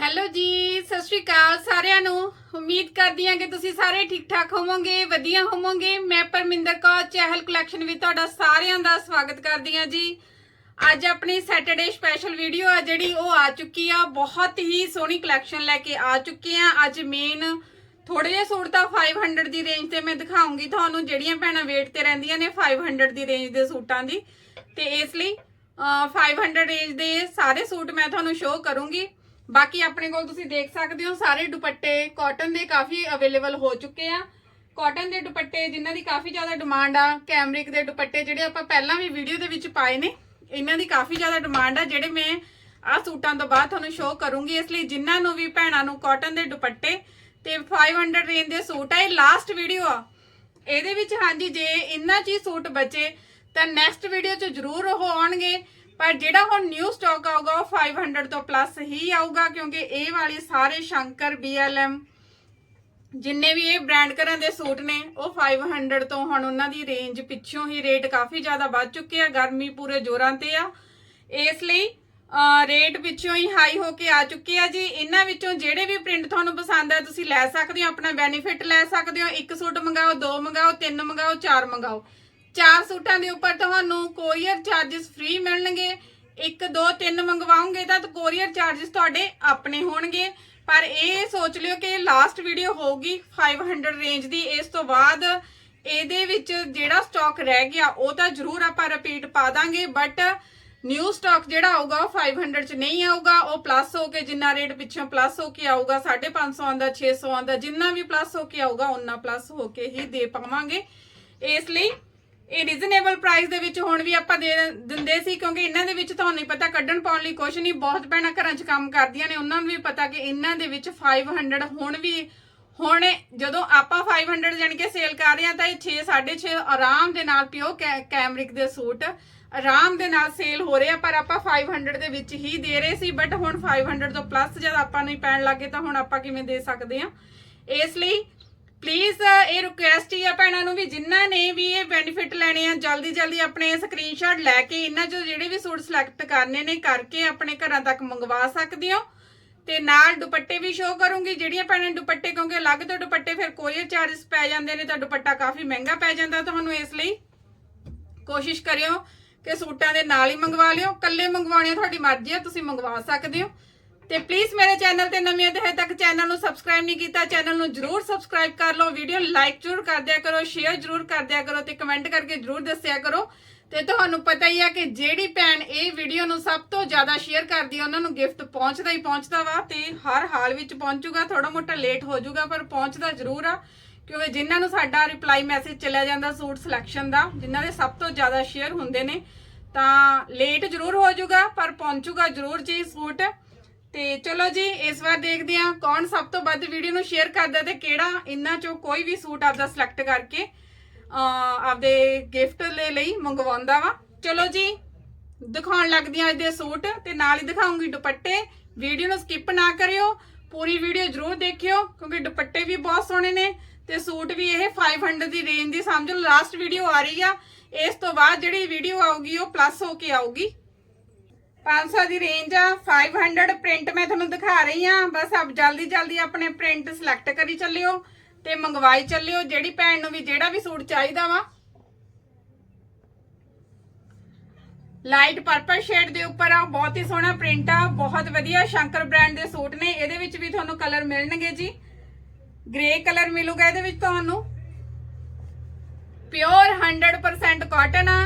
Hello ਜੀ, ਸਤਿ ਸ਼੍ਰੀ ਅਕਾਲ ਸਾਰਿਆਂ ਨੂੰ। ਉਮੀਦ ਕਰਦੀ ਹਾਂ ਕਿ ਤੁਸੀਂ ਸਾਰੇ ਠੀਕ ਠਾਕ ਹੋਵੋਗੇ, ਵਧੀਆ ਹੋਵੋਗੇ। ਮੈਂ ਪਰਮਿੰਦਰ ਕੌਰ, ਚਹਿਲ ਕਲੈਕਸ਼ਨ ਵੀ ਤੁਹਾਡਾ ਸਾਰਿਆਂ ਦਾ ਸਵਾਗਤ ਕਰਦੀ ਹਾਂ ਜੀ। ਅੱਜ ਆਪਣੀ ਸੈਟਰਡੇ ਸਪੈਸ਼ਲ ਵੀਡੀਓ ਆ ਜਿਹੜੀ ਉਹ ਆ ਚੁੱਕੀ ਆ। ਬਹੁਤ ਹੀ ਸੋਹਣੀ ਕਲੈਕਸ਼ਨ ਲੈ ਕੇ ਆ ਚੁੱਕੇ ਆ ਅੱਜ ਮੇਨ ਥੋੜੇ ਜਿਹੇ ਸੂਟ ਤਾਂ 500 ਦੀ ਰੇਂਜ ਤੇ ਮੈਂ ਦਿਖਾਉਂਗੀ ਤੁਹਾਨੂੰ। ਜਿਹੜੀਆਂ ਭੈਣਾਂ ਵੇਟ ਤੇ ਰਹਿੰਦੀਆਂ ਨੇ 500 ਦੀ ਰੇਂਜ ਦੇ ਸੂਟਾਂ ਦੀ। ਤੇ ਇਸ ਲਈ, ਅਹ 500 ਰੇਂਜ ਦੇ ਸਾਰੇ ਸੂਟ ਮੈਂ ਤੁਹਾਨੂੰ ਸ਼ੋਅ ਕਰੂੰਗੀ। ਬਾਕੀ ਆਪਣੇ ਕੋਲ ਤੁਸੀਂ ਦੇਖ ਸਕਦੇ ਹੋ, ਸਾਰੇ ਦੁਪੱਟੇ ਕਾਟਨ ਦੇ ਕਾਫੀ ਅਵੇਲੇਬਲ ਹੋ ਚੁੱਕੇ ਆ। ਕਾਟਨ ਦੇ ਦੁਪੱਟੇ ਜਿਨ੍ਹਾਂ ਦੀ ਕਾਫੀ ਜ਼ਿਆਦਾ ਡਿਮਾਂਡ ਆ ਕੈਮਰਿਕ ਦੇ ਦੁਪੱਟੇ ਜਿਹੜੇ ਆਪਾਂ ਪਹਿਲਾਂ ਵੀ ਵੀਡੀਓ ਦੇ ਵਿੱਚ ਪਾਏ ਨੇ, ਇਹਨਾਂ ਦੀ ਕਾਫੀ ਜ਼ਿਆਦਾ ਡਿਮਾਂਡ ਆ, ਜਿਹੜੇ ਮੈਂ ਆ ਸੂਟਾਂ ਤੋਂ ਬਾਅਦ ਤੁਹਾਨੂੰ ਸ਼ੋਅ ਕਰੂੰਗੀ। ਇਸ ਲਈ ਜਿਨ੍ਹਾਂ ਨੂੰ ਵੀ ਭੈਣਾਂ ਨੂੰ ਕਾਟਨ ਦੇ ਦੁਪੱਟੇ ਤੇ 500 ਰੇਂਜ ਦੇ ਸੂਟ ਆ, ਇਹ ਲਾਸਟ ਵੀਡੀਓ ਆ। ਇਹਦੇ ਵਿੱਚ ਹਾਂਜੀ, ਜੇ ਇੰਨਾ ਚੀ ਸੂਟ ਬਚੇ, ਤਾਂ ਨੈਕਸਟ ਵੀਡੀਓ 'ਚ ਜ਼ਰੂਰ ਉਹ ਆਉਣਗੇ। ਪਰ ਜਿਹੜਾ ਹੁਣ ਨਿਊ ਸਟਾਕ ਆਊਗਾ ਉਹ 500 ਤੋਂ ਪਲੱਸ ਹੀ ਆਊਗਾ ਕਿਉਂਕਿ ਇਹ ਵਾਲੇ ਸਾਰੇ ਸ਼ੰਕਰ BLM ਜਿੰਨੇ ਵੀ ਇਹ ਬ੍ਰਾਂਡ ਕਰਾਂ ਦੇ ਸੂਟ ਨੇ, ਉਹ 500 ਤੋਂ ਹੁਣ ਉਹਨਾਂ ਦੀ ਰੇਂਜ ਪਿੱਛੋਂ ਹੀ ਰੇਟ ਕਾਫੀ ਜ਼ਿਆਦਾ ਵੱਧ ਚੁੱਕੇ ਆ, ਗਰਮੀ ਪੂਰੇ ਜ਼ੋਰਾਂ ਤੇ ਆ। ਇਸ ਲਈ ਰੇਟ ਪਿੱਛੋਂ ਹੀ ਹਾਈ ਹੋ ਕੇ ਆ ਚੁੱਕੇ ਆ ਜੀ। ਇਹਨਾਂ ਵਿੱਚੋਂ ਜਿਹੜੇ ਵੀ ਪ੍ਰਿੰਟ ਤੁਹਾਨੂੰ ਪਸੰਦ ਆ, ਤੁਸੀਂ ਲੈ ਸਕਦੇ ਹੋ, ਆਪਣਾ ਬੈਨੀਫਿਟ ਲੈ ਸਕਦੇ ਹੋ। ਇੱਕ ਸੂਟ ਮੰਗਾਓ, ਦੋ ਮੰਗਾਓ, ਤਿੰਨ ਮੰਗਾਓ, ਚਾਰ ਮੰਗਾਓ। ਚਾਰ ਸੂਟਾਂ ਦੇ ਉੱਪਰ ਤੁਹਾਨੂੰ ਕੋਰੀਅਰ ਚਾਰजेस ਫ੍ਰੀ ਮਿਲਣਗੇ। 1 2 3 ਮੰਗਵਾਉਂਗੇ ਤਾਂ ਕੋਰੀਅਰ ਚਾਰजेस ਤੁਹਾਡੇ ਆਪਣੇ ਹੋਣਗੇ। ਪਰ ਇਹ ਸੋਚ ਲਿਓ ਕਿ ਲਾਸਟ ਵੀਡੀਓ ਹੋਊਗੀ 500 ਰੇਂਜ ਦੀ। ਇਸ ਤੋਂ ਬਾਅਦ ਇਹਦੇ ਵਿੱਚ ਜਿਹੜਾ ਸਟਾਕ ਰਹਿ ਗਿਆ, ਉਹ ਤਾਂ ਜ਼ਰੂਰ ਆਪਾਂ ਰਿਪੀਟ ਪਾ ਦਾਂਗੇ। ਬਟ ਨਿਊ ਸਟਾਕ ਜਿਹੜਾ ਆਊਗਾ, ਉਹ 500 ਚ ਨਹੀਂ ਆਊਗਾ। ਉਹ ਪਲੱਸ ਹੋ ਕੇ ਜਿੰਨਾ ਰੇਟ ਪਿੱਛੋਂ ਪਲੱਸ ਹੋ ਕੇ ਆਊਗਾ 550 ਦਾ 600 ਆਉਂਦਾ ਜਿੰਨਾ ਵੀ ਪਲੱਸ ਹੋ ਕੇ ਆਊਗਾ ਉਹਨਾਂ ਪਲੱਸ ਹੋ ਕੇ ਹੀ ਦੇ ਪਾਵਾਂਗੇ। ਇਸ ਲਈ ਇਹ ਰੀਜ਼ਨੇਬਲ ਪ੍ਰਾਈਸ ਦੇ ਵਿੱਚ ਹੁਣ ਵੀ ਆਪਾਂ ਦੇ ਦਿੰਦੇ ਸੀ, ਕਿਉਂਕਿ ਇਹਨਾਂ ਦੇ ਵਿੱਚ ਤੁਹਾਨੂੰ ਪਤਾ, ਕੱਢਣ ਪਾਉਣ ਲਈ ਕੁਝ ਨਹੀਂ ਬਹੁਤ ਭੈਣਾਂ ਘਰਾਂ 'ਚ ਕੰਮ ਕਰਦੀਆਂ ਨੇ, ਉਹਨਾਂ ਨੂੰ ਵੀ ਪਤਾ ਕਿ ਇਹਨਾਂ ਦੇ ਵਿੱਚ 500 ਹੁਣ ਵੀ, ਹੁਣ ਜਦੋਂ ਆਪਾਂ 500 ਜਾਣੀ ਕਿ ਸੇਲ ਕਰ ਰਹੇ ਹਾਂ, ਤਾਂ ਇਹ 6 6.5 ਆਰਾਮ ਦੇ ਨਾਲ ਪਿਓ ਕੈਮਰਿਕ ਦੇ ਸੂਟ ਆਰਾਮ ਦੇ ਨਾਲ ਸੇਲ ਹੋ ਰਹੇ ਆ, ਪਰ ਆਪਾਂ 500 ਦੇ ਵਿੱਚ ਹੀ ਦੇ ਰਹੇ ਸੀ ਬਟ ਹੁਣ 500 ਤੋਂ ਪਲੱਸ ਜਦ ਆਪਾਂ ਨਹੀਂ ਹੀ ਪੈਣ ਲੱਗੇ ਤਾਂ ਹੁਣ ਆਪਾਂ ਕਿਵੇਂ ਦੇ ਸਕਦੇ ਹਾਂ? ਇਸ ਲਈ ਪਲੀਜ਼ ਇਹ ਰਿਕੁਐਸਟ ਹੀ ਆ ਭੈਣਾਂ ਨੂੰ ਵੀ ਜਿਨ੍ਹਾਂ ਨੇ ਵੀ ਇਹ ਬੈਨੀਫਿਟ ਲੈਣੇ ਆ, ਜਲਦੀ ਜਲਦੀ ਆਪਣੇ ਸਕਰੀਨਸ਼ਾਟ ਲੈ ਕੇ ਇਹਨਾਂ ਚੋਂ ਜਿਹੜੇ ਵੀ ਸੂਟ ਸਿਲੈਕਟ ਕਰਨੇ ਨੇ ਕਰਕੇ ਆਪਣੇ ਘਰਾਂ ਤੱਕ ਮੰਗਵਾ ਸਕਦੇ ਹੋ। ਤੇ ਨਾਲ ਦੁਪੱਟੇ ਵੀ ਸ਼ੋਅ ਕਰੂੰਗੀ, ਜਿਹੜੀਆਂ ਭੈਣਾਂ ਨੇ ਦੁਪੱਟੇ, ਕਿਉਂਕਿ ਅਲੱਗ ਤੋਂ ਦੁਪੱਟੇ ਫਿਰ ਕੋਰੀਅਰ ਚਾਰजेस ਪੈ ਜਾਂਦੇ ਨੇ, ਤਾਂ ਦੁਪੱਟਾ ਕਾਫੀ ਮਹਿੰਗਾ ਪੈ ਜਾਂਦਾ ਤੁਹਾਨੂੰ ਇਸ ਲਈ। ਕੋਸ਼ਿਸ਼ ਕਰਿਓ ਕਿ ਸੂਟਾਂ ਦੇ ਨਾਲ ਹੀ ਮੰਗਵਾ ਲਿਓ ਕੱਲੇ ਮੰਗਵਾਉਣੇ ਆ, ਤੁਹਾਡੀ ਮਰਜ਼ੀ ਆ, ਤੁਸੀਂ ਮੰਗਵਾ ਸਕਦੇ ਹੋ। ਤੇ ਪਲੀਜ਼ ਮੇਰੇ ਚੈਨਲ ਤੇ ਨਵੇਂ ਤੇ ਹਜੇ ਤੱਕ ਚੈਨਲ ਨੂੰ ਸਬਸਕ੍ਰਾਈਬ ਨਹੀਂ ਕੀਤਾ ਚੈਨਲ ਨੂੰ ਜਰੂਰ ਸਬਸਕ੍ਰਾਈਬ ਕਰ ਲਓ ਵੀਡੀਓ ਲਾਈਕ ਜਰੂਰ ਕਰ ਦਿਆ ਕਰੋ ਸ਼ੇਅਰ ਜਰੂਰ ਕਰ ਦਿਆ ਕਰੋ ਤੇ ਕਮੈਂਟ ਕਰਕੇ ਜਰੂਰ ਦੱਸਿਆ ਕਰੋ। ਤੇ ਤੁਹਾਨੂੰ ਪਤਾ ਹੀ ਆ ਕਿ ਜਿਹੜੀ ਭੈਣ ਇਹ ਵੀਡੀਓ ਨੂੰ ਸਭ ਤੋਂ ਜ਼ਿਆਦਾ ਸ਼ੇਅਰ ਕਰਦੀ ਆ, ਉਹਨਾਂ ਨੂੰ ਗਿਫਟ ਪਹੁੰਚਦਾ ਹੀ ਪਹੁੰਚਦਾ ਵਾ ਤੇ ਹਰ ਹਾਲ ਵਿੱਚ ਪਹੁੰਚੂਗਾ ਥੋੜਾ ਮੋਟਾ ਲੇਟ ਹੋ ਜਾਊਗਾ, ਪਰ ਪਹੁੰਚਦਾ ਜ਼ਰੂਰ ਆ। ਕਿਉਂਕਿ ਜਿਨ੍ਹਾਂ ਨੂੰ ਸਾਡਾ ਰਿਪਲਾਈ ਮੈਸੇਜ ਚਲਿਆ ਜਾਂਦਾ ਸੂਟ ਸਿਲੈਕਸ਼ਨ ਦਾ, ਜਿਨ੍ਹਾਂ ਦੇ ਸਭ ਤੋਂ ਜ਼ਿਆਦਾ ਸ਼ੇਅਰ ਹੁੰਦੇ ਨੇ, ਤਾਂ ਲੇਟ ਜ਼ਰੂਰ ਹੋ ਜਾਊਗਾ, ਪਰ ਪਹੁੰਚੂਗਾ ਜ਼ਰੂਰ ਜੀ ਸੂਟ। ਤੇ ਚਲੋ ਜੀ, ਇਸ ਵਾਰ ਦੇਖਦੇ ਹਾਂ ਕੌਣ ਸਭ ਤੋਂ ਵੱਧ ਵੀਡੀਓ ਨੂੰ ਸ਼ੇਅਰ ਕਰਦਾ ਤੇ ਕਿਹੜਾ ਇਹਨਾਂ ਚੋਂ ਕੋਈ ਵੀ ਸੂਟ ਆਪਦਾ ਸਿਲੈਕਟ ਕਰਕੇ ਆਪਦੇ ਗਿਫਟ ਦੇ ਲਈ ਮੰਗਵਾਉਂਦਾ ਵਾ। ਚਲੋ ਜੀ, ਦਿਖਾਉਣ ਲੱਗਦੀ ਹਾਂ ਅੱਜ ਦੇ ਸੂਟ ਤੇ ਨਾਲ ਹੀ ਦਿਖਾਉਂਗੀ ਦੁਪੱਟੇ। ਵੀਡੀਓ ਨੂੰ ਸਕਿਪ ਨਾ ਕਰਿਓ, ਪੂਰੀ ਵੀਡੀਓ ਜ਼ਰੂਰ ਦੇਖਿਓ, ਕਿਉਂਕਿ ਦੁਪੱਟੇ ਵੀ ਬਹੁਤ ਸੋਹਣੇ ਨੇ ਤੇ ਸੂਟ ਵੀ ਇਹ 500 ਦੀ ਰੇਂਜ ਦੀ, ਸਮਝ ਲਓ ਲਾਸਟ ਵੀਡੀਓ ਆ ਰਹੀ ਆ। ਇਸ ਤੋਂ ਬਾਅਦ ਜਿਹੜੀ ਵੀਡੀਓ ਆਊਗੀ ਉਹ ਪਲੱਸ ਹੋ ਕੇ ਆਊਗੀ। 500 ਦੀ ਰੇਂਜ ਆ 500 ਪ੍ਰਿੰਟ ਮੈਂ ਤੁਹਾਨੂੰ ਦਿਖਾ ਰਹੀ ਆ। ਬਸ ਆਪ ਜਲਦੀ ਜਲਦੀ ਆਪਣੇ ਪ੍ਰਿੰਟ ਸਿਲੈਕਟ ਕਰੀ ਚੱਲਿਓ ਤੇ ਮੰਗਵਾਈ ਚੱਲਿਓ। ਜਿਹੜੀ ਭੈਣ ਨੂੰ ਵੀ ਜਿਹੜਾ ਵੀ ਸੂਟ ਚਾਹੀਦਾ ਵਾ। ਲਾਈਟ ਪਰਪਲ ਸ਼ੇਡ ਦੇ ਉੱਪਰ ਆ ਬਹੁਤ ਹੀ ਸੋਹਣਾ ਪ੍ਰਿੰਟ ਆ। ਬਹੁਤ ਵਧੀਆ ਸ਼ੰਕਰ ਬ੍ਰਾਂਡ ਦੇ ਸੂਟ ਨੇ। ਇਹਦੇ ਵਿੱਚ ਵੀ ਤੁਹਾਨੂੰ ਕਲਰ ਮਿਲਣਗੇ ਜੀ। ਗ੍ਰੇ ਕਲਰ ਮਿਲੂਗਾ ਇਹਦੇ ਵਿੱਚ ਤੁਹਾਨੂੰ। ਪਿਓਰ 100% ਕਾਟਨ ਆ।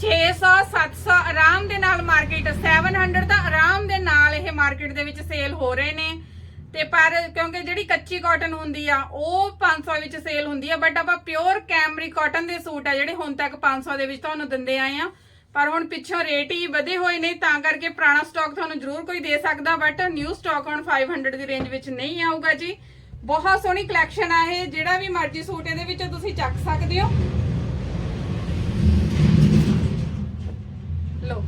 600 700 ਆਰਾਮ ਦੇ ਨਾਲ ਮਾਰਕੀਟ 700 ਤਾਂ ਆਰਾਮ ਦੇ ਨਾਲ ਇਹ ਮਾਰਕੀਟ ਦੇ ਵਿੱਚ ਸੇਲ ਹੋ ਰਹੇ ਨੇ। ਤੇ ਪਰ ਕਿਉਂਕਿ ਜਿਹੜੀ ਕੱਚੀ ਕਾਟਨ ਹੁੰਦੀ ਆ, ਉਹ 500 ਵਿੱਚ ਸੇਲ ਹੁੰਦੀ ਆ ਬਟ ਆਪਾਂ ਪਿਓਰ ਕੈਮਰੀ ਕਾਟਨ ਦੇ ਸੂਟ ਆ, ਜਿਹੜੇ ਹੁਣ ਤੱਕ 500 ਦੇ ਵਿੱਚ ਤੁਹਾਨੂੰ ਦਿੰਦੇ ਆਏ ਆ। ਪਰ ਹੁਣ ਪਿੱਛੋਂ ਰੇਟ ਹੀ ਵਧੇ ਹੋਏ ਨੇ, ਤਾਂ ਕਰਕੇ ਪੁਰਾਣਾ ਸਟਾਕ ਤੁਹਾਨੂੰ ਜ਼ਰੂਰ ਕੋਈ ਦੇ ਸਕਦਾ ਬਟ ਨਿਊ ਸਟਾਕ ਹੁਣ 500 ਦੀ ਰੇਂਜ ਵਿੱਚ ਨਹੀਂ ਆਊਗਾ ਜੀ। ਬਹੁਤ ਸੋਹਣੀ ਕਲੈਕਸ਼ਨ ਆ ਇਹ, ਜਿਹੜਾ ਵੀ ਮਰਜ਼ੀ ਸੂਟ ਇਹਦੇ ਵਿੱਚੋਂ ਤੁਸੀਂ ਚੱਕ ਸਕਦੇ ਹੋ। ਲੋ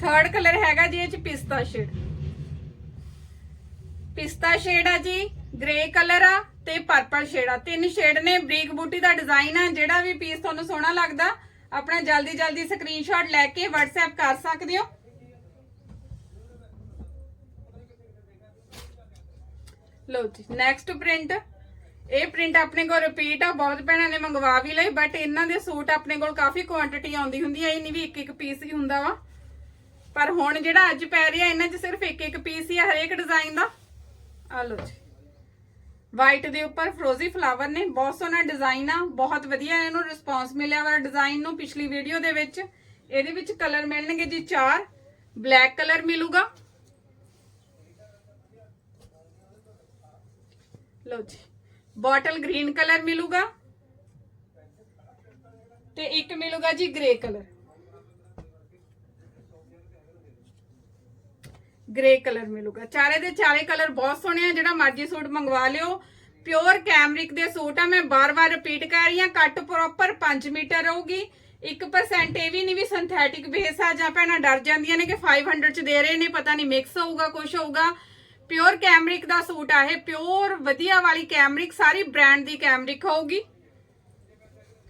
ਥਰਡ ਕਲਰ ਹੈਗਾ ਜੀ ਇਹ ਚ ਪਿਸਤਾ ਸ਼ੇਡ ਪਿਸਤਾ ਸ਼ੇਡ ਆ ਜੀ ਗ੍ਰੇ ਕਲਰ ਆ ਤੇ ਪਰਪਲ ਸ਼ੇਡ ਆ। ਤਿੰਨ ਸ਼ੇਡ ਨੇ, ਬਰੀਕ ਬੂਟੀ ਦਾ ਡਿਜ਼ਾਈਨ ਆ, ਜਿਹੜਾ ਵੀ ਪੀਸ ਤੁਹਾਨੂੰ ਸੋਹਣਾ ਲੱਗਦਾ, ਆਪਣਾ ਜਲਦੀ ਜਲਦੀ ਸਕਰੀਨਸ਼ਾਟ ਲੈ ਕੇ WhatsApp ਕਰ ਸਕਦੇ ਹੋ। ਲਓ ਜੀ ਨੈਕਸਟ ਪ੍ਰਿੰਟ ਇਹ ਪ੍ਰਿੰਟ ਆਪਣੇ ਕੋਲ ਰਿਪੀਟ ਆ, ਬਹੁਤ ਭੈਣਾਂ ਨੇ ਮੰਗਵਾ ਵੀ ਲਏ ਬਟ ਇਹਨਾਂ ਦੇ ਸੂਟ ਆਪਣੇ ਕੋਲ ਕਾਫੀ ਕੁਆਂਟੀਟੀ ਆਉਂਦੀ ਹੁੰਦੀ ਹੈ ਇਹ ਨਹੀਂ ਵੀ ਇੱਕ ਇੱਕ ਪੀਸ ਹੀ ਹੁੰਦਾ ਵਾ। ਪਰ ਹੁਣ ਜਿਹੜਾ ਅੱਜ ਪੈ ਰਿਹਾ, ਇਹਨਾਂ 'ਚ ਸਿਰਫ ਇੱਕ ਇੱਕ ਪੀਸ ਹੀ ਆ, ਹਰੇਕ ਡਿਜ਼ਾਈਨ ਦਾ। ਆ ਲਓ ਜੀ। ਵਾਈਟ ਦੇ ਉੱਪਰ ਫਰੋਜ਼ੀ ਫਲਾਵਰ ਨੇ, ਬਹੁਤ ਸੋਹਣਾ ਡਿਜ਼ਾਈਨ ਆ, ਬਹੁਤ ਵਧੀਆ ਇਹਨੂੰ ਰਿਸਪੌਂਸ ਮਿਲਿਆ ਵਾ ਡਿਜ਼ਾਈਨ ਨੂੰ ਪਿਛਲੀ ਵੀਡੀਓ ਦੇ ਵਿੱਚ। ਇਹਦੇ ਵਿੱਚ ਕਲਰ ਮਿਲਣਗੇ ਜੀ ਚਾਰ ਬਲੈਕ ਕਲਰ ਮਿਲੂਗਾ। ਲਓ ਜੀ। ਬੋਟਲ ਗ੍ਰੀਨ ਕਲਰ ਮਿਲੂਗਾ ਤੇ ਇੱਕ ਮਿਲੂਗਾ ਜੀ ਗ੍ਰੇ ਕਲਰ। ਗ੍ਰੇ ਕਲਰ ਮਿਲੂਗਾ। ਚਾਰੇ ਦੇ ਚਾਰੇ ਕਲਰ ਬਹੁਤ ਸੋਹਣੇ ਆ, ਜਿਹੜਾ ਮਰਜ਼ੀ ਸੂਟ ਮੰਗਵਾ ਲਿਓ। ਪਿਓਰ ਕੈਮਰਿਕ ਦੇ ਸੂਟ ਆ, ਮੈਂ ਬਾਰ-ਬਾਰ ਰਿਪੀਟ ਕਰ ਰਹੀ ਆ ਕੱਟ ਪ੍ਰੋਪਰ 5 ਮੀਟਰ ਰਹੂਗੀ। 1% ਇਹ ਵੀ ਨਹੀਂ ਵੀ ਸਿੰਥੈਟਿਕ ਬੇਸ ਆ, ਜਾਂ ਭੈਣਾਂ ਡਰ ਜਾਂਦੀਆਂ ਨੇ ਕਿ 500 ਚ ਦੇ ਰਹੇ ਨੇ, ਪਤਾ ਨਹੀਂ ਮਿਕਸ ਹੋਊਗਾ ਕੁਝ ਹੋਊਗਾ। ਪਿਓਰ ਕੈਮਰਿਕ ਦਾ ਸੂਟ ਆ ਇਹ ਪਿਓਰ ਵਧੀਆ ਵਾਲੀ ਕੈਮਰਿਕ ਸਾਰੀ ਬ੍ਰਾਂਡ ਦੀ ਕੈਮਰਿਕ ਹੋਊਗੀ।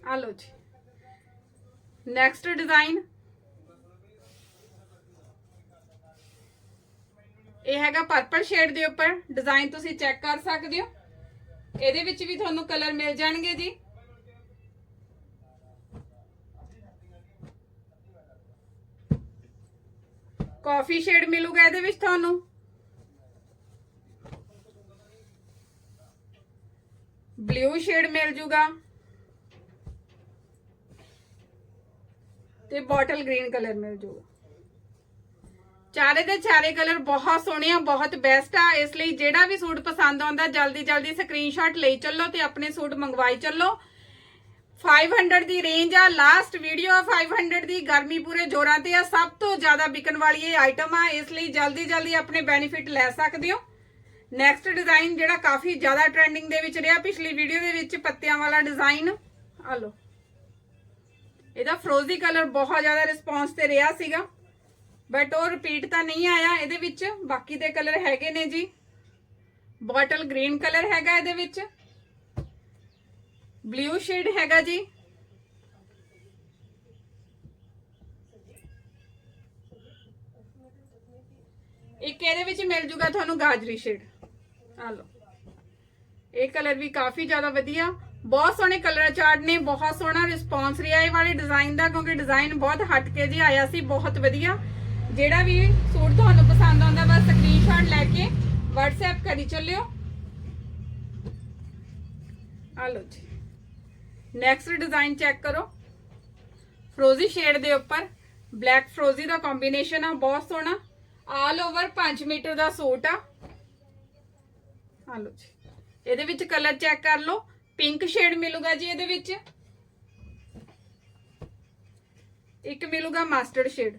ਆ ਲਓ ਜੀ। ਨੈਕਸਟ ਡਿਜ਼ਾਈਨ ਇਹ ਹੈਗਾ ਪਰਪਲ ਸ਼ੇਡ ਦੇ ਉੱਪਰ। ਡਿਜ਼ਾਈਨ ਤੁਸੀਂ ਚੈੱਕ ਕਰ ਸਕਦੇ ਹੋ। ਇਹਦੇ ਵਿੱਚ ਵੀ ਤੁਹਾਨੂੰ ਕਲਰ ਮਿਲ ਜਾਣਗੇ ਜੀ। ਕਾਫੀ ਸ਼ੇਡ ਮਿਲੂਗਾ ਇਹਦੇ ਵਿੱਚ ਤੁਹਾਨੂੰ। ਬਲੂ ਸ਼ੇਡ ਮਿਲ ਜੂਗਾ। ਤੇ ਬੋਟਲ ਗ੍ਰੀਨ ਕਲਰ ਮਿਲ ਜੂਗਾ। ਚਾਰੇ ਦੇ ਚਾਰੇ ਕਲਰ ਬਹੁਤ ਸੋਹਣੇ ਆ, ਬਹੁਤ ਬੈਸਟ ਆ। ਇਸ ਲਈ ਜਿਹੜਾ ਵੀ ਸੂਟ ਪਸੰਦ ਆਉਂਦਾ, ਜਲਦੀ ਜਲਦੀ ਸਕਰੀਨਸ਼ਾਟ ਲਈ ਚੱਲੋ ਤੇ ਆਪਣੇ ਸੂਟ ਮੰਗਵਾਈ ਚੱਲੋ। 500 ਦੀ ਰੇਂਜ ਆ। ਲਾਸਟ ਵੀਡੀਓ ਆ 500 ਦੀ। ਗਰਮੀ ਪੂਰੇ ਜ਼ੋਰਾਂ ਤੇ ਆ। ਸਭ ਤੋਂ ਜ਼ਿਆਦਾ ਵਿਕਣ ਵਾਲੀ ਇਹ ਆਈਟਮ ਆ। ਇਸ ਲਈ ਜਲਦੀ ਜਲਦੀ ਆਪਣੇ ਬੈਨੀਫਿਟ ਲੈ ਸਕਦੇ ਹੋ। ਨੈਕਸਟ ਡਿਜ਼ਾਈਨ ਜਿਹੜਾ ਕਾਫੀ ਜ਼ਿਆਦਾ ਟ੍ਰੈਂਡਿੰਗ ਦੇ ਵਿੱਚ ਰਿਹਾ ਪਿਛਲੀ ਵੀਡੀਓ ਦੇ ਵਿੱਚ ਪੱਤਿਆਂ ਵਾਲਾ ਡਿਜ਼ਾਈਨ ਆ ਲਓ। ਇਹਦਾ ਫਰੋਜ਼ੀ ਕਲਰ ਬਹੁਤ ਜ਼ਿਆਦਾ ਰਿਸਪੌਂਸ ਤੇ ਰਿਹਾ ਸੀਗਾ। ਬਟ ਉਹ ਰਿਪੀਟ ਤਾਂ ਨਹੀਂ ਆਇਆ ਇਹਦੇ ਵਿੱਚ। ਬਾਕੀ ਦੇ ਕਲਰ ਹੈਗੇ ਨੇ ਜੀ। ਬੋਟਲ ਗ੍ਰੀਨ ਕਲਰ ਹੈਗਾ ਇਹਦੇ ਵਿੱਚ। ਬਲੂ ਸ਼ੇਡ ਹੈਗਾ ਜੀ। ਇੱਕ ਇਹਦੇ ਵਿੱਚ ਮਿਲ ਜੂਗਾ ਤੁਹਾਨੂੰ ਗਾਜਰੀ ਸ਼ੇਡ ਆ ਲਓ। ਇਹ ਕਲਰ ਵੀ ਕਾਫੀ ਜ਼ਿਆਦਾ ਵਧੀਆ। ਬਹੁਤ ਸੋਹਣੇ ਕਲਰ ਚਾਰਟ ਨੇ, ਬਹੁਤ ਸੋਹਣਾ ਰਿਸਪੌਂਸ ਰਿਹਾ ਇਹ ਵਾਲੇ ਡਿਜ਼ਾਈਨ ਦਾ, ਕਿਉਂਕਿ ਡਿਜ਼ਾਈਨ ਬਹੁਤ ਹਟ ਕੇ ਜੀ ਆਇਆ ਸੀ, ਬਹੁਤ ਵਧੀਆ। ਜਿਹੜਾ ਵੀ ਸੂਟ ਤੁਹਾਨੂੰ ਪਸੰਦ ਆਉਂਦਾ, ਬਸ ਸਕਰੀਨਸ਼ਾਟ ਲੈ ਕੇ WhatsApp ਕਰੀ ਚੱਲਿਓ। ਆ ਲਓ ਜੀ। ਨੈਕਸਟ ਡਿਜ਼ਾਈਨ ਚੈੱਕ ਕਰੋ। ਫਰੋਜ਼ੀ ਸ਼ੇਡ ਦੇ ਉੱਪਰ। ਬਲੈਕ ਫਰੋਜ਼ੀ ਦਾ ਕੰਬੀਨੇਸ਼ਨ ਆ, ਬਹੁਤ ਸੋਹਣਾ। ਆਲ ਓਵਰ 5 ਮੀਟਰ ਦਾ ਸੂਟ ਆ। ਆ ਲਓ ਜੀ। ਇਹਦੇ ਵਿੱਚ ਕਲਰ ਚੈੱਕ ਕਰ ਲਓ। ਪਿੰਕ ਸ਼ੇਡ ਮਿਲੂਗਾ ਜੀ ਇਹਦੇ ਵਿੱਚ। ਇੱਕ ਮਿਲੂਗਾ ਮਾਸਟਰਡ ਸ਼ੇਡ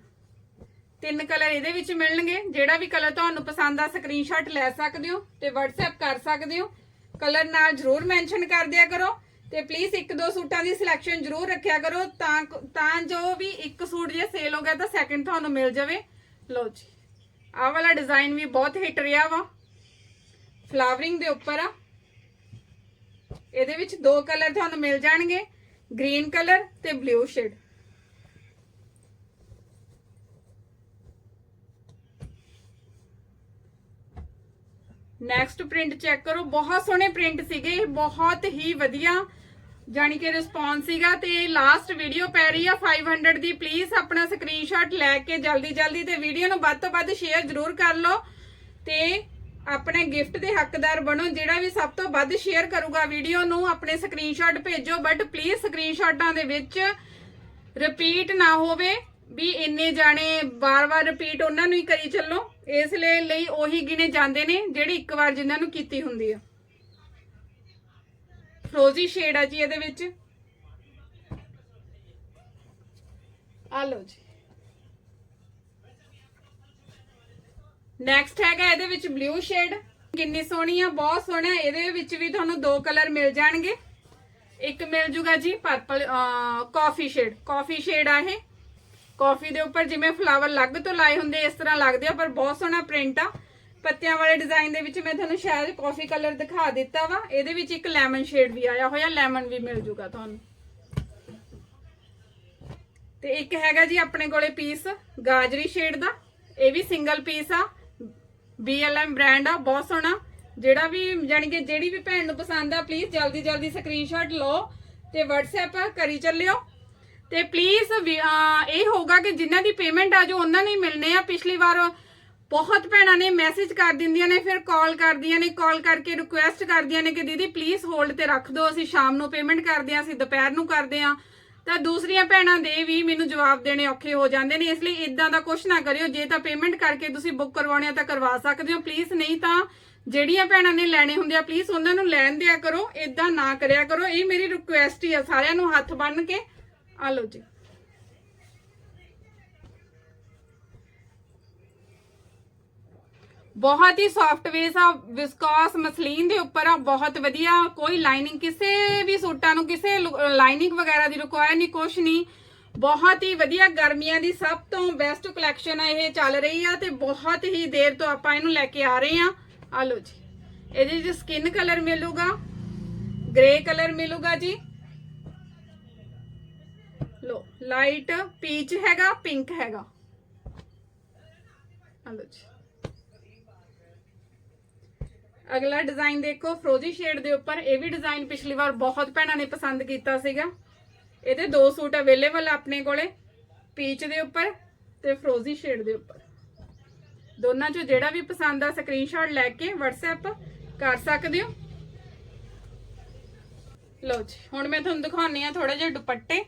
ਤਿੰਨ ਕਲਰ ਇਹਦੇ ਵਿੱਚ ਮਿਲਣਗੇ। ਜਿਹੜਾ ਵੀ ਕਲਰ ਤੁਹਾਨੂੰ ਪਸੰਦ ਆ ਸਕਰੀਨਸ਼ਾਟ ਲੈ ਸਕਦੇ ਹੋ ਤੇ WhatsApp ਕਰ ਸਕਦੇ ਹੋ। ਕਲਰ ਨਾਲ ਜਰੂਰ ਮੈਂਸ਼ਨ ਕਰ ਦਿਆ ਕਰੋ ਤੇ ਪਲੀਜ਼ ਇੱਕ ਦੋ ਸੂਟਾਂ ਦੀ ਸਿਲੈਕਸ਼ਨ ਜਰੂਰ ਰੱਖਿਆ ਕਰੋ ਤਾਂ ਤਾਂ ਜੋ ਵੀ ਇੱਕ ਸੂਟ ਜੇ ਸੇਲ ਹੋ ਗਿਆ ਤਾਂ ਸੈਕਿੰਡ ਤੁਹਾਨੂੰ ਮਿਲ ਜਾਵੇ। ਲਓ ਜੀ। ਆਹ ਵਾਲਾ ਡਿਜ਼ਾਈਨ ਵੀ ਬਹੁਤ ਹਿੱਟ ਰਿਹਾ ਵਾ। ਫਲਾਵਰਿੰਗ ਦੇ ਉੱਪਰ ਆ। ਇਹਦੇ ਵਿੱਚ ਦੋ ਕਲਰ ਤੁਹਾਨੂੰ ਮਿਲ ਜਾਣਗੇ, ਗ੍ਰੀਨ ਕਲਰ ਤੇ blue shade. Next print check ਕਰੋ। ਬਹੁਤ ਸੋਹਣੇ ਪ੍ਰਿੰਟ ਸੀਗੇ, ਬਹੁਤ ਹੀ ਵਧੀਆ। ਜਾਨੀ ਕਿ ਰਿਸਪੌਂਸ ਸੀਗਾ ਤੇ ਲਾਸਟ ਵੀਡੀਓ ਪੈ ਰਹੀ ਆ 500 ਦੀ। ਪਲੀਜ਼ ਆਪਣਾ ਸਕਰੀਨਸ਼ਾਟ ਲੈ ਕੇ ਜਲਦੀ ਜਲਦੀ ਤੇ ਵੀਡੀਓ ਨੂੰ ਵੱਧ ਤੋਂ ਵੱਧ ਸ਼ੇਅਰ ਜ਼ਰੂਰ ਕਰ ਲਓ। ਤੇ ਆਪਣੇ ਗਿਫਟ ਦੇ ਹੱਕਦਾਰ ਬਣੋ, ਜਿਹੜਾ ਵੀ ਸਭ ਤੋਂ ਵੱਧ ਸ਼ੇਅਰ ਕਰੂਗਾ ਵੀਡੀਓ ਨੂੰ, ਆਪਣੇ ਸਕਰੀਨਸ਼ਾਟ ਭੇਜੋ ਬਟ ਪਲੀਜ਼ ਸਕਰੀਨਸ਼ਾਟਾਂ ਦੇ ਵਿੱਚ ਰਿਪੀਟ ਨਾ ਹੋਵੇ, ਵੀ ਇੰਨੇ ਜਾਣੇ ਬਾਰ-ਬਾਰ ਰਿਪੀਟ ਉਹਨਾਂ ਨੂੰ ਹੀ ਕਰੀ ਚੱਲੋ। ਇਸ ਲਈ ਉਹੀ ਗਿਣੇ ਜਾਂਦੇ ਨੇ, ਜਿਹੜੇ ਇੱਕ ਵਾਰ ਜਿਨ੍ਹਾਂ ਨੂੰ ਕੀਤੀ ਹੁੰਦੀ ਆ। ਫਰੋਜ਼ੀ ਸ਼ੇਡ ਆ ਜੀ ਇਹਦੇ ਵਿੱਚ। ਆ ਲਓ ਜੀ। ਨੈਕਸਟ ਹੈਗਾ ਇਹਦੇ ਵਿੱਚ ਬਲੂ ਸ਼ੇਡ ਕਿੰਨੀ ਸੋਹਣੀ ਆ, ਬਹੁਤ ਸੋਹਣਾ ਇਹਦੇ ਵਿੱਚ ਵੀ ਤੁਹਾਨੂੰ ਦੋ ਕਲਰ ਮਿਲ ਜਾਣਗੇ। ਇੱਕ ਮਿਲ ਜੂਗਾ ਜੀ ਪਰਪਲ ਕਾਫੀ ਸ਼ੇਡ ਕਾਫੀ ਸ਼ੇਡ ਆ ਇਹ। ਕਾਫੀ ਦੇ ਉੱਪਰ ਜਿਵੇਂ ਫਲਾਵਰ ਲੱਗ ਤੋਂ ਲਾਏ ਹੁੰਦੇ, ਇਸ ਤਰ੍ਹਾਂ ਲੱਗਦੇ ਆ, ਪਰ ਬਹੁਤ ਸੋਹਣਾ ਪ੍ਰਿੰਟ ਆ। ਪੱਤਿਆਂ ਵਾਲੇ ਡਿਜ਼ਾਈਨ ਦੇ ਵਿੱਚ ਮੈਂ ਤੁਹਾਨੂੰ ਸ਼ਾਇਦ ਕਾਫੀ ਕਲਰ ਦਿਖਾ ਦਿੱਤਾ ਵਾ। ਇਹਦੇ ਵਿੱਚ ਇੱਕ ਲੈਮਨ ਸ਼ੇਡ ਵੀ ਆਇਆ ਹੋਇਆ ਲੈਮਨ ਵੀ ਮਿਲ ਜੂਗਾ ਤੁਹਾਨੂੰ। ਤੇ ਇੱਕ ਹੈਗਾ ਜੀ ਆਪਣੇ ਕੋਲੇ ਪੀਸ ਗਾਜਰੀ ਸ਼ੇਡ ਦਾ। ਇਹ ਵੀ ਸਿੰਗਲ ਪੀਸ ਆ। BLM ਬ੍ਰਾਂਡ ਆ, ਬਹੁਤ ਸੋਹਣਾ। ਜਿਹੜਾ ਵੀ, ਜਾਣੀ ਕਿ ਜਿਹੜੀ ਵੀ ਭੈਣ ਨੂੰ ਪਸੰਦ ਆ ਪਲੀਜ਼ ਜਲਦੀ ਜਲਦੀ ਸਕਰੀਨਸ਼ਾਟ ਲਓ ਤੇ WhatsApp ਕਰੀ ਚੱਲਿਓ। ਤੇ ਪਲੀਜ਼ ਇਹ ਹੋਊਗਾ ਕਿ ਜਿਨ੍ਹਾਂ ਦੀ ਪੇਮੈਂਟ ਆ, ਜੋ ਉਹਨਾਂ ਨੇ ਮਿਲਨੇ ਆ, ਪਿਛਲੀ ਵਾਰ ਬਹੁਤ ਭੈਣਾਂ ਨੇ ਮੈਸੇਜ ਕਰ ਦਿੰਦੀਆਂ ਨੇ, ਫਿਰ ਕਾਲ ਕਰਦੀਆਂ ਨੇ ਕਾਲ ਕਰਕੇ ਰਿਕੁਐਸਟ ਕਰਦੀਆਂ ਨੇ ਕਿ ਦੀਦੀ ਪਲੀਜ਼ ਹੋਲਡ ਤੇ ਰੱਖ ਦਿਓ, ਅਸੀਂ ਸ਼ਾਮ ਨੂੰ ਪੇਮੈਂਟ ਕਰਦੇ ਆ, ਅਸੀਂ ਦੁਪਹਿਰ ਨੂੰ ਕਰਦੇ ਆ। ਤਾਂ ਦੂਸਰੀਆਂ ਭੈਣਾਂ ਦੇ ਵੀ ਮੈਨੂੰ ਜਵਾਬ ਦੇਣੇ ਔਖੇ ਹੋ ਜਾਂਦੇ ਨੇ, ਇਸ ਲਈ ਇਦਾਂ ਦਾ ਕੁਝ ਨਾ ਕਰਿਓ, ਜੇ ਤਾਂ ਪੇਮੈਂਟ ਕਰਕੇ ਤੁਸੀਂ ਬੁੱਕ ਕਰਵਾਉਣੇ ਆ ਤਾਂ ਕਰਵਾ ਸਕਦੇ ਹੋ ਪਲੀਜ਼ ਨਹੀਂ ਤਾਂ ਜਿਹੜੀਆਂ ਭੈਣਾਂ ਨੇ ਲੈਣੇ ਹੁੰਦੇ ਆ ਪਲੀਜ਼ ਉਹਨਾਂ ਨੂੰ ਲੈਣ ਦਿਆ ਕਰੋ ਇਦਾਂ ਨਾ ਕਰਿਆ ਕਰੋ, ਇਹ ਮੇਰੀ ਰਿਕੁਐਸਟ ਹੀ ਆ ਸਾਰਿਆਂ ਨੂੰ ਹੱਥ ਬੰਨ ਕੇ। ਆ ਲਓ ਜੀ। ਬਹੁਤ ਹੀ ਸੌਫਟ ਵੇਸ ਆ ਵਿਸਕੋਸ ਮਸਲੀਨ ਦੇ ਉੱਪਰ ਆ, ਬਹੁਤ ਵਧੀਆ। ਕੋਈ ਲਾਈਨਿੰਗ ਕਿਸੇ ਵੀ ਸੂਟਾਂ ਨੂੰ, ਕਿਸੇ ਲਾਈਨਿੰਗ ਵਗੈਰਾ ਦੀ ਰਿਕੁਆਇਰ ਨਹੀਂ, ਕੁਛ ਨਹੀਂ। ਬਹੁਤ ਹੀ ਵਧੀਆ ਗਰਮੀਆਂ ਦੀ ਸਭ ਤੋਂ ਬੈਸਟ ਕਲੈਕਸ਼ਨ ਆ, ਇਹ ਚੱਲ ਰਹੀ ਆ ਤੇ ਬਹੁਤ ਹੀ ਦੇਰ ਤੋਂ ਆਪਾਂ ਇਹਨੂੰ ਲੈ ਕੇ ਆ ਰਹੇ ਆ। ਆ ਲਓ ਜੀ। ਇਹਦੇ ਵਿੱਚ ਸਕਿਨ ਕਲਰ ਮਿਲੂਗਾ। ਗ੍ਰੇ ਕਲਰ ਮਿਲੂਗਾ ਜੀ। ਲੋ ਲਾਈਟ ਪੀਚ ਹੈਗਾ ਪਿੰਕ ਹੈਗਾ। ਆ ਲਓ ਜੀ। ਅਗਲਾ ਡਿਜ਼ਾਈਨ ਦੇਖੋ ਫਰੋਜ਼ੀ ਸ਼ੇਡ ਦੇ ਉੱਪਰ। ਇਹ ਵੀ ਡਿਜ਼ਾਈਨ ਪਿਛਲੀ ਵਾਰ ਬਹੁਤ ਭੈਣਾਂ ਨੇ ਪਸੰਦ ਕੀਤਾ ਸੀਗਾ। ਇਹਦੇ ਦੋ ਸੂਟ ਅਵੇਲੇਬਲ ਆਪਣੇ ਕੋਲੇ ਪੀਚ ਦੇ ਉੱਪਰ ਤੇ ਫਰੋਜ਼ੀ ਸ਼ੇਡ ਦੇ ਉੱਪਰ। ਦੋਨਾਂ ਚੋਂ ਜਿਹੜਾ ਵੀ ਪਸੰਦ ਆ ਸਕਰੀਨਸ਼ਾਟ ਲੈ ਕੇ WhatsApp ਕਰ ਸਕਦੇ ਹੋ। ਲਓ ਜੀ, ਹੁਣ ਮੈਂ ਤੁਹਾਨੂੰ ਦਿਖਾਉਣੀ ਆ ਥੋੜੇ ਜਿਹੇ ਦੁਪੱਟੇ।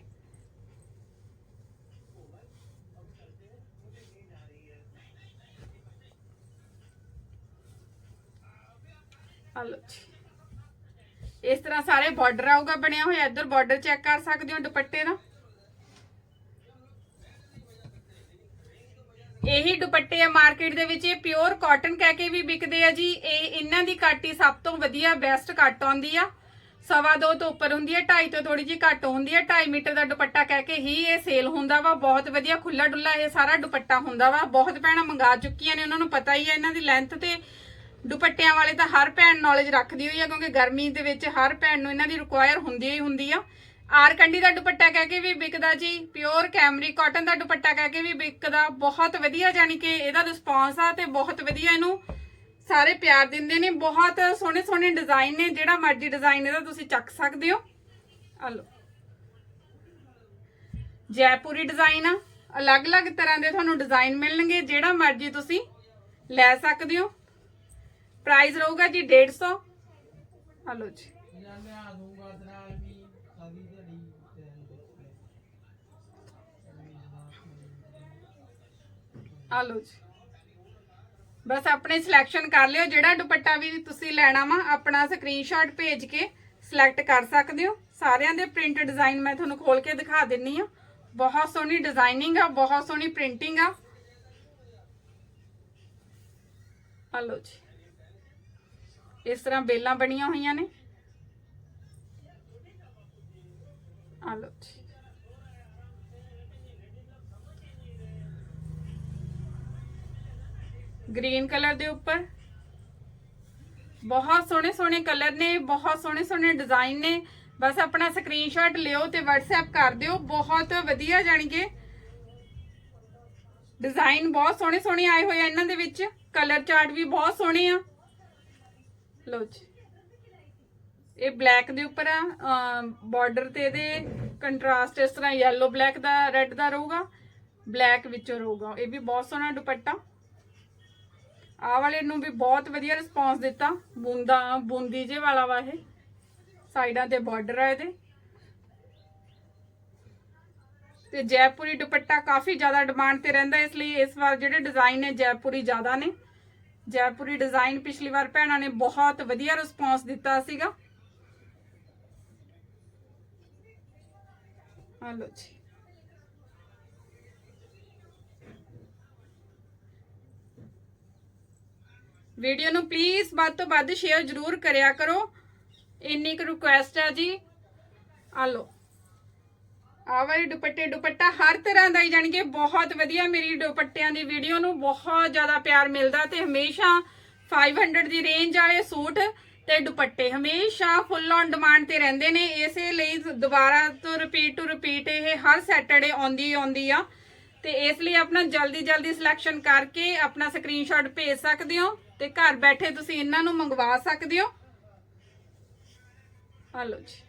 ਆ ਲਓ ਜੀ। ਇਸ ਤਰ੍ਹਾਂ ਸਾਰੇ ਬਾਰਡਰ ਆਊਗਾ, ਬਣਿਆ ਹੋਇਆ, ਇੱਧਰ ਬਾਰਡਰ ਚੈੱਕ ਕਰ ਸਕਦੇ ਹੋ ਦੁਪੱਟੇ ਦਾ। ਇਹੀ ਦੁਪੱਟੇ ਆ ਮਾਰਕੀਟ ਦੇ ਵਿੱਚ, ਇਹ ਪਿਓਰ ਕਾਟਨ ਕਹਿ ਕੇ ਵੀ ਵਿਕਦੇ ਆ ਜੀ। ਇਹ ਇਹਨਾਂ ਦੀ ਕੱਟ ਸਭ ਤੋਂ ਵਧੀਆ ਬੈਸਟ ਕੱਟ ਆਉਂਦੀ ਆ। ਸਵਾ ਦੋ ਤੋਂ ਉੱਪਰ ਹੁੰਦੀ ਹੈ 2.5 ਤੋਂ ਥੋੜੀ ਜੀ ਘੱਟ ਹੁੰਦੀ ਹੈ 2.5 ਮੀਟਰ ਦਾ ਦੁਪੱਟਾ ਕਹਿ ਕੇ ਹੀ ਇਹ ਸੇਲ ਹੁੰਦਾ ਵਾ। ਬਹੁਤ ਵਧੀਆ ਖੁੱਲਾ ਡੁੱਲਾ ਇਹ ਸਾਰਾ ਦੁਪੱਟਾ ਹੁੰਦਾ ਵਾ। ਬਹੁਤ ਭੈਣਾਂ ਮੰਗਾ ਚੁੱਕੀਆਂ ਨੇ, ਉਹਨਾਂ ਨੂੰ ਪਤਾ ਹੀ ਹੈ ਇਹਨਾਂ ਦੀ ਲੈਂਥ ਤੇ ਦੁਪੱਟਿਆਂ ਵਾਲੇ ਤਾਂ ਹਰ ਭੈਣ ਨੌਲੇਜ ਰੱਖਦੀ ਹੋਈ ਆ, ਕਿਉਂਕਿ ਗਰਮੀ ਦੇ ਵਿੱਚ ਹਰ ਭੈਣ ਨੂੰ ਇਹਨਾਂ ਦੀ ਰਿਕੁਆਇਰ ਹੁੰਦੀ ਹੀ ਹੁੰਦੀ ਆ। ਆਰ ਕੰਡੀ ਦਾ ਦੁਪੱਟਾ ਕਹਿ ਕੇ ਵੀ ਵਿਕਦਾ ਜੀ ਪਿਓਰ ਕੈਮਰੀ ਕਾਟਨ ਦਾ ਦੁਪੱਟਾ ਕਹਿ ਕੇ ਵੀ ਵਿਕਦਾ, ਬਹੁਤ ਵਧੀਆ ਜਾਨੀ ਕਿ ਇਹਦਾ ਰਿਸਪੌਂਸ ਆ ਤੇ ਬਹੁਤ ਵਧੀਆ ਇਹਨੂੰ ਸਾਰੇ ਪਿਆਰ ਦਿੰਦੇ ਨੇ, ਬਹੁਤ ਸੋਹਣੇ ਸੋਹਣੇ ਡਿਜ਼ਾਈਨ ਨੇ, ਜਿਹੜਾ ਮਰਜ਼ੀ ਡਿਜ਼ਾਈਨ ਇਹਦਾ ਤੁਸੀਂ ਚੱਕ ਸਕਦੇ ਹੋ। ਆ ਲਓ। ਜੈਪੁਰੀ ਡਿਜ਼ਾਈਨ ਆ, ਅਲੱਗ-ਅਲੱਗ ਤਰ੍ਹਾਂ ਦੇ ਤੁਹਾਨੂੰ ਡਿਜ਼ਾਈਨ ਮਿਲਣਗੇ, ਜਿਹੜਾ ਮਰਜ਼ੀ ਤੁਸੀਂ ਲੈ ਸਕਦੇ ਹੋ। ਪ੍ਰਾਈਸ ਰਹੂਗਾ ਜੀ 150 ਆ ਜੀ। ਆ ਲਓ ਜੀ। ਬਸ ਆਪਣੇ ਸਿਲੈਕਸ਼ਨ ਕਰ ਲਿਓ, ਜਿਹੜਾ ਦੁਪੱਟਾ ਵੀ ਤੁਸੀਂ ਲੈਣਾ ਵਾ, ਆਪਣਾ ਸਕਰੀਨਸ਼ਾਟ ਭੇਜ ਕੇ ਸਿਲੈਕਟ ਕਰ ਸਕਦੇ ਹੋ। ਸਾਰਿਆਂ ਦੇ ਪ੍ਰਿੰਟ ਡਿਜ਼ਾਈਨ ਮੈਂ ਤੁਹਾਨੂੰ ਖੋਲ ਕੇ ਦਿਖਾ ਦਿੰਨੀ ਆ ਬਹੁਤ ਸੋਹਣੀ ਡਿਜ਼ਾਈਨਿੰਗ ਆ, ਬਹੁਤ ਸੋਹਣੀ ਪ੍ਰਿੰਟਿੰਗ ਆ। ਆ ਲਓ ਜੀ। ਇਸ ਤਰ੍ਹਾਂ ਬੇਲਾਂ ਬਣੀਆਂ ਹੋਈਆਂ ਨੇ। ਆ ਲਓ ਜੀ। ਗ੍ਰੀਨ ਕਲਰ ਦੇ ਉੱਪਰ। ਬਹੁਤ ਸੋਹਣੇ ਸੋਹਣੇ ਕਲਰ ਨੇ, ਬਹੁਤ ਸੋਹਣੇ ਸੋਹਣੇ ਡਿਜ਼ਾਈਨ ਨੇ। ਬਸ ਆਪਣਾ ਸਕਰੀਨਸ਼ਾਟ ਲਿਓ ਤੇ WhatsApp ਕਰ ਦਿਓ। ਬਹੁਤ ਵਧੀਆ ਜਾਣਗੇ ਡਿਜ਼ਾਈਨ ਬਹੁਤ ਸੋਹਣੇ ਸੋਹਣੇ ਆਏ ਹੋਏ ਆ ਇਹਨਾਂ ਦੇ ਵਿੱਚ। ਕਲਰ ਚਾਰਟ ਵੀ ਬਹੁਤ ਸੋਹਣੇ ਆ। ਲਓ ਜੀ। ਇਹ ਬਲੈਕ ਦੇ ਉੱਪਰ ਆ ਬਾਰਡਰ ਤੇ ਇਹਦੇ ਕੰਟਰਾਸਟ ਇਸ ਤਰ੍ਹਾਂ yellow ਬਲੈਕ ਦਾ ਰੈੱਡ ਦਾ ਰਹੂਗਾ ਬਲੈਕ ਵਿੱਚੋਂ ਰਹੂਗਾ। ਇਹ ਵੀ ਬਹੁਤ ਸੋਹਣਾ ਦੁਪੱਟਾ। ਆ ਵਾਲੇ ਨੂੰ ਵੀ ਬਹੁਤ ਵਧੀਆ ਰਿਸਪੌਂਸ ਦਿੱਤਾ। ਬੂੰਦਾ, ਬੂੰਦੀ ਜੇ ਵਾਲਾ ਵਾ ਇਹ। ਸਾਈਡਾਂ ਤੇ ਬਾਰਡਰ ਆ ਇਹਦੇ। ਤੇ ਜੈਪੁਰੀ ਦੁਪੱਟਾ ਕਾਫੀ ਜ਼ਿਆਦਾ ਡਿਮਾਂਡ ਤੇ ਰਹਿੰਦਾ ਇਸ ਲਈ ਇਸ ਵਾਰ ਜਿਹੜੇ ਡਿਜ਼ਾਈਨ ਨੇ ਜੈਪੁਰੀ ਜ਼ਿਆਦਾ ਨੇ। ਜੈਪੁਰੀ ਡਿਜ਼ਾਈਨ ਪਿਛਲੀ ਵਾਰ ਭੈਣਾਂ ਨੇ ਬਹੁਤ ਵਧੀਆ ਰਿਸਪੌਂਸ ਦਿੱਤਾ ਸੀਗਾ। ਆ ਲਓ ਜੀ। ਵੀਡੀਓ ਨੂੰ ਪਲੀਜ਼ ਵੱਧ ਤੋਂ ਵੱਧ ਸ਼ੇਅਰ ਜ਼ਰੂਰ ਕਰਿਆ ਕਰੋ। ਇੰਨੀ ਕੁ ਰਿਕੁਐਸਟ ਹੈ ਜੀ। ਆ ਲਓ। ਆ ਵਾਲੀ ਦੁਪੱਟੇ, ਦੁਪੱਟਾ ਹਰ ਤਰ੍ਹਾਂ ਦਾ ਹੀ ਜਾਣਗੇ ਬਹੁਤ ਵਧੀਆ ਮੇਰੀ ਦੁਪੱਟਿਆਂ ਦੀ ਵੀਡੀਓ ਨੂੰ ਬਹੁਤ ਜ਼ਿਆਦਾ ਪਿਆਰ ਮਿਲਦਾ ਤੇ ਹਮੇਸ਼ਾ 500 ਦੀ ਰੇਂਜ ਵਾਲੇ ਸੂਟ ਤੇ ਦੁਪੱਟੇ ਹਮੇਸ਼ਾ ਫੁੱਲ ਔਨ ਡਿਮਾਂਡ ਤੇ ਰਹਿੰਦੇ ਨੇ। ਇਸੇ ਲਈ ਦੁਬਾਰਾ ਤੋਂ ਰਿਪੀਟ ਟੂ ਰਿਪੀਟ ਇਹ ਹਰ ਸੈਟਰਡੇ ਆਉਂਦੀ ਆਉਂਦੀ ਆ। ਤੇ ਇਸ ਲਈ ਆਪਣਾ ਜਲਦੀ ਜਲਦੀ ਸਿਲੈਕਸ਼ਨ ਕਰਕੇ ਆਪਣਾ ਸਕਰੀਨਸ਼ਾਟ ਭੇਜ ਸਕਦੇ ਹੋ ਤੇ ਘਰ ਬੈਠੇ ਤੁਸੀਂ ਇਹਨਾਂ ਨੂੰ ਮੰਗਵਾ ਸਕਦੇ ਹੋ। ਆ ਲਓ ਜੀ।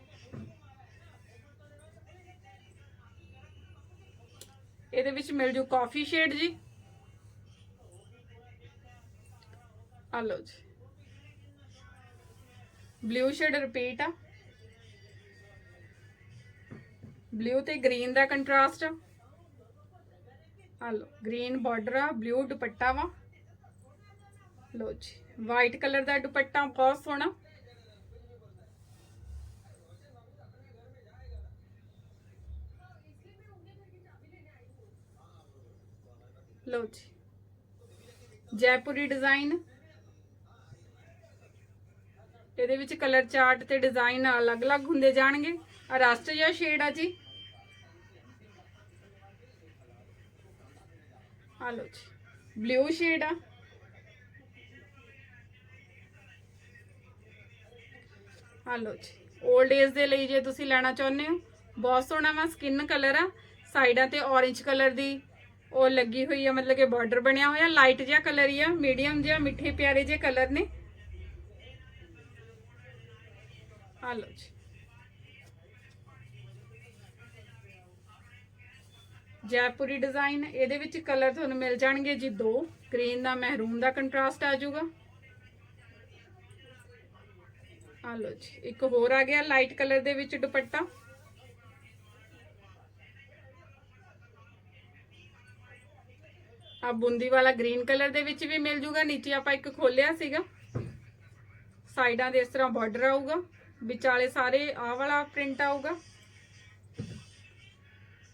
ਇਹਦੇ ਵਿੱਚ ਮਿਲ ਜੂ ਕਾਫੀ ਸ਼ੇਡ ਜੀ। ਆ ਲਓ ਜੀ। ਬਲੂ ਸ਼ੇਡ ਰਿਪੀਟ ਆ। ਬਲੂ ਤੇ ਗ੍ਰੀਨ ਦਾ ਕੰਟਰਾਸਟ ਆ। ਆ ਲਓ ਗ੍ਰੀਨ ਬਾਰਡਰ ਆ ਬਲੂ ਦੁਪੱਟਾ ਵਾ। ਲੋ ਜੀ ਵਾਈਟ ਕਲਰ ਦਾ ਦੁਪੱਟਾ ਬਹੁਤ ਸੋਹਣਾ। ਲਓ ਜੀ। ਜੈਪੁਰੀ ਡਿਜ਼ਾਈਨ ਇਹਦੇ ਵਿੱਚ ਕਲਰ ਚਾਰਟ ਤੇ ਡਿਜ਼ਾਈਨ ਅਲੱਗ-ਅਲੱਗ ਹੁੰਦੇ ਜਾਣਗੇ। ਆ ਰਸਟ ਸ਼ੇਡ ਆ ਜੀ। ਆ ਲਓ ਜੀ। ਬਲੂ ਸ਼ੇਡ ਆ। ਆ ਲਓ ਜੀ। 올ਡ ਏਜ ਦੇ ਲਈ ਜੇ ਤੁਸੀਂ ਲੈਣਾ ਚਾਹੁੰਦੇ ਹੋ, ਬਹੁਤ ਸੋਹਣਾ ਵਾ ਸਕਿਨ ਕਲਰ ਆ। ਸਾਈਡਾਂ ਤੇ orange ਕਲਰ ਦੀ। ਉਹ ਲੱਗੀ ਹੋਈ ਆ, ਮਤਲਬ ਕਿ ਬਾਰਡਰ ਬਣਿਆ ਹੋਇਆ ਲਾਈਟ ਜਿਹਾ ਕਲਰ ਹੀ ਆ ਮੀਡੀਅਮ ਜਿਹਾ, ਮਿੱਠੇ ਪਿਆਰੇ ਜਿਹੇ ਕਲਰ ਨੇ। ਆ ਲਓ ਜੀ। ਜੈਪੁਰੀ ਡਿਜ਼ਾਈਨ ਇਹਦੇ ਵਿੱਚ ਕਲਰ ਤੁਹਾਨੂੰ ਮਿਲ ਜਾਣਗੇ ਜੀ ਦੋ ਗ੍ਰੀਨ ਦਾ ਮਹਿਰੂਨ ਦਾ ਕੰਟਰਾਸਟ ਆ ਜਾਊਗਾ। ਆ ਲਓ ਜੀ, ਇੱਕ ਹੋਰ ਆ ਗਿਆ ਲਾਈਟ ਕਲਰ ਦੇ ਵਿੱਚ ਦੁਪੱਟਾ। ਆ ਬੁੰਦੀ ਵਾਲਾ ਗ੍ਰੀਨ ਕਲਰ ਦੇ ਵਿੱਚ ਵੀ ਮਿਲ ਜੂਗਾ, ਨੀਚੇ ਆਪਾਂ ਇੱਕ ਖੋਲਿਆ ਸੀਗਾ। ਸਾਈਡਾਂ ਦੇ ਇਸ ਤਰ੍ਹਾਂ ਬਾਰਡਰ ਆਊਗਾ, ਵਿਚਾਲੇ ਸਾਰੇ ਆਹ ਵਾਲਾ ਪ੍ਰਿੰਟ ਆਊਗਾ।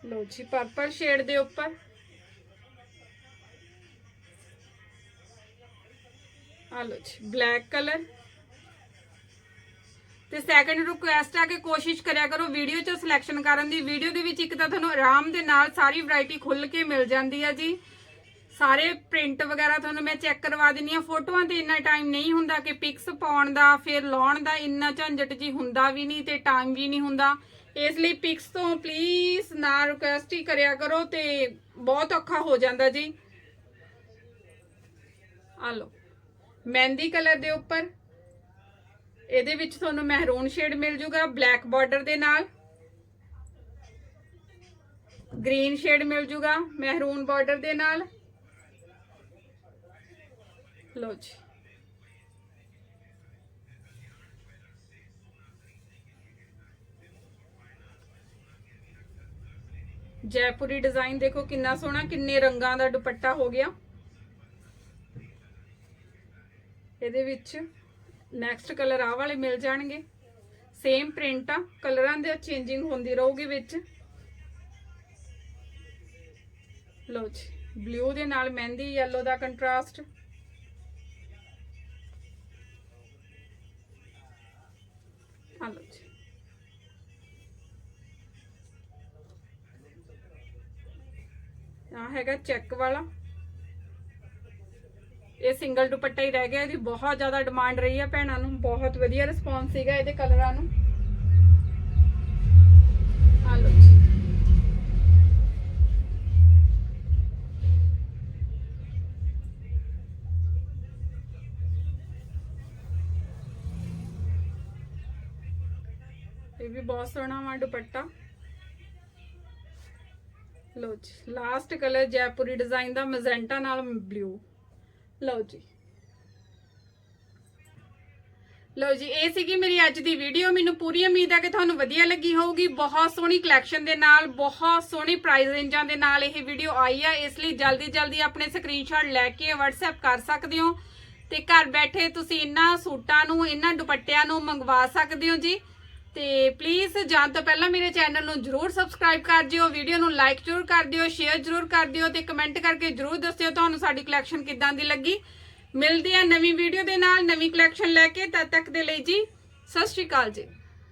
ਲੋ ਜੀ ਪਰਪਲ ਸ਼ੇਡ ਦੇ ਉੱਪਰ। ਆ ਲੋ ਜੀ ਬਲੈਕ ਕਲਰ ਤੇ ਸੈਕੰਡ ਰਿਕੁਐਸਟ ਆ ਕਿ ਕੋਸ਼ਿਸ਼ ਕਰਿਆ ਕਰੋ ਵੀਡੀਓ ਚ ਸਿਲੈਕਸ਼ਨ ਕਰਨ ਦੀ। ਵੀਡੀਓ ਦੇ ਵਿੱਚ ਇੱਕ ਤਾਂ ਤੁਹਾਨੂੰ ਆਰਾਮ ਦੇ ਨਾਲ ਸਾਰੀ ਵੈਰਾਈਟੀ ਖੁੱਲ ਕੇ ਮਿਲ ਜਾਂਦੀ ਆ ਜੀ। ਸਾਰੇ ਪ੍ਰਿੰਟ ਵਗੈਰਾ ਤੁਹਾਨੂੰ ਮੈਂ ਚੈੱਕ ਕਰਵਾ ਦਿੰਨੀ ਆ ਫੋਟੋਆਂ ਤੇ ਇੰਨਾ ਟਾਈਮ ਨਹੀਂ ਹੁੰਦਾ ਕਿ ਪਿਕਸ ਪਾਉਣ ਦਾ, ਫਿਰ ਲਾਉਣ ਦਾ ਇੰਨਾ ਝੰਜਟ ਜੀ ਹੁੰਦਾ ਵੀ ਨਹੀਂ ਤੇ ਟਾਈਮ ਵੀ ਨਹੀਂ ਹੁੰਦਾ। ਇਸ ਲਈ ਪਿਕਸ ਤੋਂ ਪਲੀਜ਼ ਨਾ ਰਿਕੁਐਸਟ ਹੀ ਕਰਿਆ ਕਰੋ ਤੇ ਬਹੁਤ ਔਖਾ ਹੋ ਜਾਂਦਾ ਜੀ। ਆ ਲਓ, ਮਹਿੰਦੀ ਕਲਰ ਦੇ ਉੱਪਰ। ਇਹਦੇ ਵਿੱਚ ਤੁਹਾਨੂੰ ਮਹਿਰੂਨ ਸ਼ੇਡ ਮਿਲ ਜੂਗਾ ਬਲੈਕ ਬਾਰਡਰ ਦੇ ਨਾਲ। ਗ੍ਰੀਨ ਸ਼ੇਡ ਮਿਲ ਜੂਗਾ ਮਹਿਰੂਨ ਬਾਰਡਰ ਦੇ ਨਾਲ। ਲੋ ਜੀ ਜੈਪੁਰੀ ਡਿਜ਼ਾਈਨ ਦੇਖੋ ਕਿੰਨਾ ਸੋਹਣਾ ਕਿੰਨੇ ਰੰਗਾਂ ਦਾ ਦੁਪੱਟਾ ਹੋ ਗਿਆ ਇਹਦੇ ਵਿੱਚ ਨੈਕਸਟ ਕਲਰ ਆ ਵਾਲੇ ਮਿਲ ਜਾਣਗੇ ਸੇਮ ਪ੍ਰਿੰਟ ਆ ਕਲਰਾਂ ਦੇ ਚੇਂਜਿੰਗ ਹੁੰਦੀ ਰਹੂਗੀ ਵਿੱਚ ਲਓ ਜੀ ਬਲੂ ਦੇ ਨਾਲ ਮਹਿੰਦੀ ਯੈਲੋ ਦਾ ਕੰਟਰਾਸਟ ਆ ਲਓ ਜੀ ਆ ਹੈਗਾ ਚੈੱਕ ਵਾਲਾ। ਇਹ ਸਿੰਗਲ ਦੁਪੱਟਾ ਹੀ ਰਹਿ ਗਿਆ, ਇਹਦੀ ਬਹੁਤ ਜ਼ਿਆਦਾ ਡਿਮਾਂਡ ਰਹੀ ਹੈ ਭੈਣਾਂ ਨੂੰ, ਬਹੁਤ ਵਧੀਆ ਰਿਸਪੌਂਸ ਸੀਗਾ ਇਹਦੇ ਕਲਰਾਂ ਨੂੰ। ਆ ਲਓ ਬਹੁਤ ਸੋਹਣਾ ਵਾ ਦੁਪੱਟਾ। ਲਓ ਜੀ ਲਾਸਟ ਕਲਰ ਜੈਪੁਰੀ ਡਿਜ਼ਾਈਨ ਦਾ ਮੈਜੈਂਟਾ ਨਾਲ ਬਲੂ ਲਓ ਜੀ। ਲਓ ਜੀ, ਇਹ ਸੀਗੀ ਮੇਰੀ ਅੱਜ ਦੀ ਵੀਡੀਓ ਮੈਨੂੰ ਪੂਰੀ ਉਮੀਦ ਹੈ ਕਿ ਤੁਹਾਨੂੰ ਵਧੀਆ ਲੱਗੀ ਹੋਊਗੀ। ਬਹੁਤ ਸੋਹਣੀ ਕਲੈਕਸ਼ਨ ਦੇ ਨਾਲ, ਬਹੁਤ ਸੋਹਣੀ ਪ੍ਰਾਈਸ ਰੇਂਜਾਂ ਦੇ ਨਾਲ ਇਹ ਵੀਡੀਓ ਆਈ ਹੈ ਇਸ ਲਈ ਜਲਦੀ ਜਲਦੀ ਆਪਣੇ ਸਕਰੀਨਸ਼ਾਟ ਲੈ ਕੇ WhatsApp ਕਰ ਸਕਦੇ ਹੋ। ਤੇ ਘਰ ਬੈਠੇ ਤੁਸੀਂ ਇਹਨਾਂ ਸੂਟਾਂ ਨੂੰ ਇਹਨਾਂ ਦੁਪੱਟਿਆਂ ਨੂੰ ਮੰਗਵਾ ਸਕਦੇ ਹੋ ਜੀ। ਤੇ ਪਲੀਜ਼ ਜਾਣ ਤੋਂ ਪਹਿਲਾਂ ਮੇਰੇ ਚੈਨਲ ਨੂੰ ਜਰੂਰ ਸਬਸਕ੍ਰਾਈਬ ਕਰ ਦਿਓ ਵੀਡੀਓ ਨੂੰ ਲਾਈਕ ਜਰੂਰ ਕਰ ਦਿਓ ਸ਼ੇਅਰ ਜਰੂਰ ਕਰ ਦਿਓ ਤੇ ਕਮੈਂਟ ਕਰਕੇ ਜਰੂਰ ਦੱਸਿਓ ਤੁਹਾਨੂੰ ਸਾਡੀ ਕਲੈਕਸ਼ਨ ਕਿੱਦਾਂ ਦੀ ਲੱਗੀ। ਮਿਲਦੇ ਆ ਨਵੀਂ ਵੀਡੀਓ ਦੇ ਨਾਲ, ਨਵੀਂ ਕਲੈਕਸ਼ਨ ਲੈ ਕੇ, ਤਦ ਤੱਕ ਦੇ ਲਈ ਜੀ, ਸਤਿ ਸ਼੍ਰੀ ਅਕਾਲ ਜੀ।